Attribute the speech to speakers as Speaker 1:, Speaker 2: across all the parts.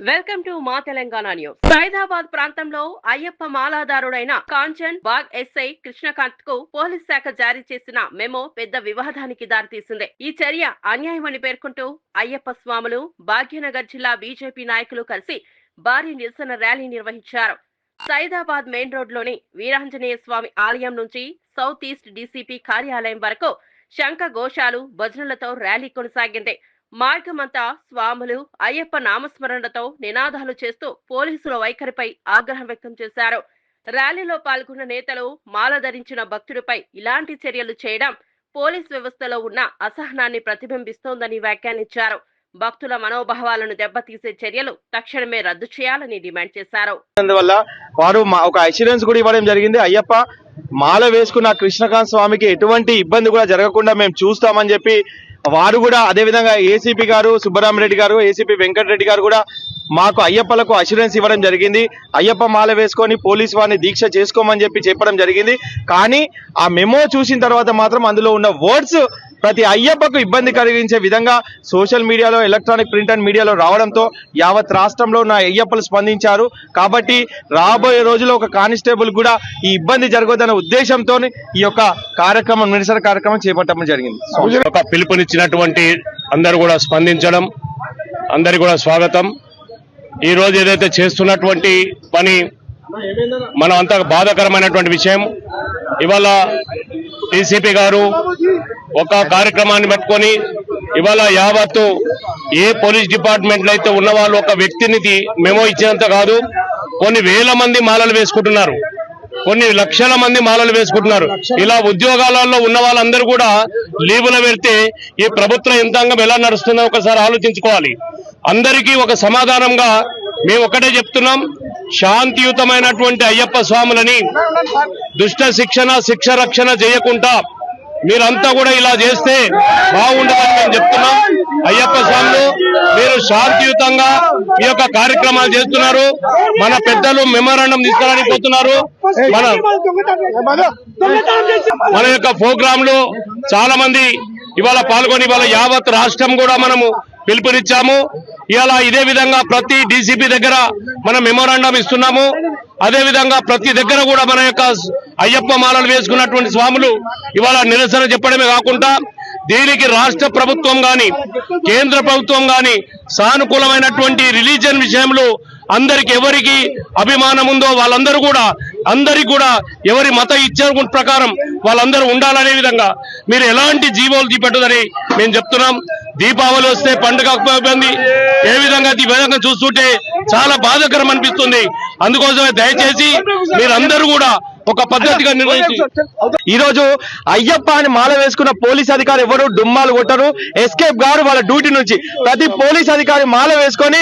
Speaker 1: Welcome to మా Telangana news. Saidabad ప్రాంతంలో అయ్యప్ప మాలాదారుడైన కాంచన్ బాగ్ ఎస్ఐ కృష్ణకాంత్కు పోలీస్ శాఖ జారీ చేసిన మెమో పెద్ద వివాదానికి దారితీసింది. ఈ చర్య అన్యాయమని పేర్కొంటూ అయ్యప్ప స్వాములు భాగ్యనగర్ జిల్లా బీజేపీ నాయకులు కలిసి భారీ నిరసన ర్యాలీ నిర్వహించారు. సైదాబాద్ మెయిన్ రోడ్లోని వీరాంజనేయ స్వామి ఆలయం నుంచి సౌత్ ఈస్ట్ డీసీపీ కార్యాలయం వరకు శంఖ ఘోషాలు భజనలతో ర్యాలీ కొనసాగింది. మార్గమంతా స్వాములు అయ్యప్ప నామస్మరణతో నినాదాలు చేస్తూ పోలీసుల వైఖరిపై ఆగ్రహం వ్యక్తం చేశారు. ర్యాలీలో పాల్గొన్న నేతలు మాల ధరించిన భక్తుడిపై ఇలాంటి చర్యలు చేయడం పోలీస్ వ్యవస్థలో ఉన్న అసహనాన్ని ప్రతిబింబిస్తోందని వ్యాఖ్యానించారు. భక్తుల మనోభావాలను దెబ్బతీసే చర్యలు తక్షణమే రద్దు చేయాలని డిమాండ్ చేశారు.
Speaker 2: అందువల్ల వారు మా- ఒక ఇన్సూరెన్స్ కూడా ఇవ్వడం జరిగింది. అయ్యప్ప మాల వేసుకున్న కృష్ణకాంత్ స్వామికి ఎటువంటి ఇబ్బంది కూడా జరగకుండా మేము చూస్తామని చెప్పి వారు కూడా అదేవిధంగా ఏసీపీ గారు సుబ్బరామరెడ్డి గారు ఏసీపీ వెంకటరెడ్డి గారు కూడా మాకు అయ్యప్పలకు అష్యూరెన్స్ ఇవ్వడం జరిగింది. అయ్యప్ప మాల వేసుకొని పోలీస్ వారిని దీక్ష చేసుకోమని చెప్పి చెప్పడం జరిగింది. కానీ ఆ మెమో చూసిన తర్వాత మాత్రం అందులో ఉన్న వర్డ్స్ ప్రతి అయ్యప్పకు ఇబ్బంది కలిగించే విధంగా సోషల్ మీడియాలో ఎలక్ట్రానిక్ ప్రింట్ అండ్ మీడియాలో రావడంతో యావత్ రాష్ట్రంలో ఉన్న అయ్యప్పలు స్పందించారు. కాబట్టి రాబోయే రోజుల్లో ఒక కానిస్టేబుల్ కూడా ఈ ఇబ్బంది జరగదన్న ఉద్దేశంతో ఈ యొక్క కార్యక్రమం నిరసన కార్యక్రమం చేపట్టడం జరిగింది.
Speaker 3: ఒక పిలుపునిచ్చినటువంటి అందరూ కూడా స్పందించడం అందరి కూడా స్వాగతం. ఈరోజు ఏదైతే చేస్తున్నటువంటి పని మనం అంత బాధాకరమైనటువంటి విషయం ఇవాళ టీసీపీ గారు ఒక కార్యక్రమాన్ని పెట్టుకొని ఇవాళ యావత్తు ఏ పోలీస్ డిపార్ట్మెంట్లో అయితే ఉన్న వాళ్ళు ఒక వ్యక్తిని మెమో ఇచ్చినంత కాదు కొన్ని వేల మంది మాలలు వేసుకుంటున్నారు. కొన్ని లక్షల మంది మాలలు వేసుకుంటున్నారు. ఇలా ఉద్యోగాలలో ఉన్న వాళ్ళందరూ కూడా లీవులు పెడితే ఈ ప్రభుత్వ యంత్రాంగం ఎలా నడుస్తుందో ఒకసారి ఆలోచించుకోవాలి. అందరికీ ఒక సమాధానంగా మేము ఒకటే చెప్తున్నాం. శాంతియుతమైనటువంటి అయ్యప్ప స్వాములని దుష్ట శిక్షణ శిక్ష రక్షణ చేయకుండా మీరంతా కూడా ఇలా చేస్తే బాగుండదని మేము చెప్తున్నాం. అయ్యప్ప స్వాములు మీరు శాంతియుతంగా ఈ యొక్క కార్యక్రమాలు చేస్తున్నారు. మన పెద్దలు మెమోరాండం తీసుకురానికి పోతున్నారు. మన మన యొక్క ప్రోగ్రామ్లో చాలా మంది ఇవాళ పాల్గొని ఇవాళ యావత్ రాష్ట్రం కూడా మనము పిలుపునిచ్చాము. ఇవాళ ఇదే విధంగా ప్రతి డీసీపీ దగ్గర మనం మెమోరాండం ఇస్తున్నాము. అదేవిధంగా ప్రతి దగ్గర కూడా మన యొక్క అయ్యప్ప మాలలు వేసుకున్నటువంటి స్వాములు ఇవాళ నిరసన చెప్పడమే కాకుండా దీనికి రాష్ట్ర ప్రభుత్వం కానీ కేంద్ర ప్రభుత్వం కానీ సానుకూలమైనటువంటి రిలీజియన్ విషయంలో అందరికి ఎవరికి అభిమానం ఉందో వాళ్ళందరూ కూడా అందరికి కూడా ఎవరి మత ఇచ్చే ప్రకారం వాళ్ళందరూ ఉండాలనే విధంగా మీరు ఎలాంటి జీవోలు తీపెట్టదని మేము చెప్తున్నాం. దీపావళి వస్తే పండుగ ఇబ్బంది ఏ విధంగా ఈ విధంగా చూస్తుంటే చాలా బాధాకరం అనిపిస్తుంది. అందుకోసమే దయచేసి మీరందరూ కూడా ఒక పద్ధతిగా నిర్వహించి
Speaker 2: ఈ రోజు అయ్యప్ప అని మాల వేసుకున్న పోలీస్ అధికారి ఎవరు? డుమ్మాలు కొట్టరు. ఎస్కేప్ గారు వాళ్ళ డ్యూటీ నుంచి ప్రతి పోలీస్ అధికారి మాల వేసుకొని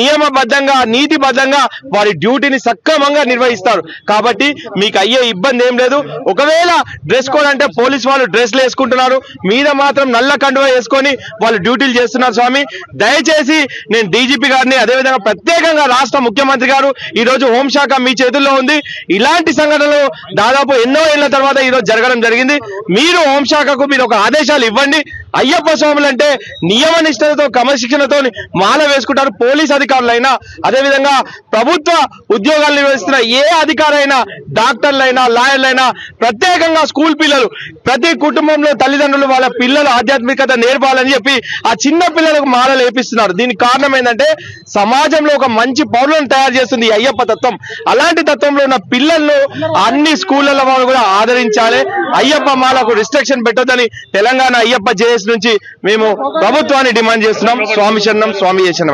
Speaker 2: నియమబద్ధంగా నీతిబద్ధంగా వారి డ్యూటీని సక్రమంగా నిర్వహిస్తారు. కాబట్టి మీకు అయ్యే ఇబ్బంది ఏం లేదు. ఒకవేళ డ్రెస్ కోడ్ అంటే పోలీస్ వాళ్ళు డ్రెస్లు వేసుకుంటున్నారు. మీద మాత్రం నల్ల కండువా వేసుకొని వాళ్ళు డ్యూటీలు చేస్తున్నారు స్వామి. దయచేసి నేను డీజీపీ గారిని అదేవిధంగా ప్రత్యేకంగా రాష్ట్ర ముఖ్యమంత్రి గారు ఈ రోజు హోంశాఖ మీ చేతుల్లో ఉంది. ఇలాంటి సంఘటనలు దాదాపు ఎన్నో ఏళ్ళ తర్వాత ఈరోజు జరగడం జరిగింది. మీరు హోంశాఖకు మీరు ఒక ఆదేశాలు ఇవ్వండి. అయ్యప్ప స్వాములు అంటే నియమ నిష్ఠలతో క్రమశిక్షణతో మాల వేసుకుంటారు పోలీస్ అధికారులైనా. అదేవిధంగా ప్రభుత్వ ఉద్యోగాలు నిర్వహిస్తున్న ఏ అధికారైనా డాక్టర్లైనా లాయర్లైనా ప్రత్యేకంగా స్కూల్ పిల్లలు ప్రతి కుటుంబంలో తల్లిదండ్రులు వాళ్ళ పిల్లలు ఆధ్యాత్మికత నేర్పాలని చెప్పి ఆ చిన్న పిల్లలకు మాలలు వేపిస్తున్నారు. దీనికి కారణం ఏంటంటే సమాజంలో ఒక మంచి పౌరులను తయారు చేస్తుంది అయ్యప్ప తత్వం. అలాంటి తత్వంలో ఉన్న పిల్లలను అన్ని స్కూళ్ళలో వాళ్ళు కూడా ఆదరించాలి. అయ్యప్ప మాలకు రిస్ట్రిక్షన్ పెట్టొద్దని తెలంగాణ అయ్యప్ప జేఎస్ నుంచి మేము ప్రభుత్వాన్ని డిమాండ్ చేస్తున్నాం. స్వామి శరణం స్వామి చేసిన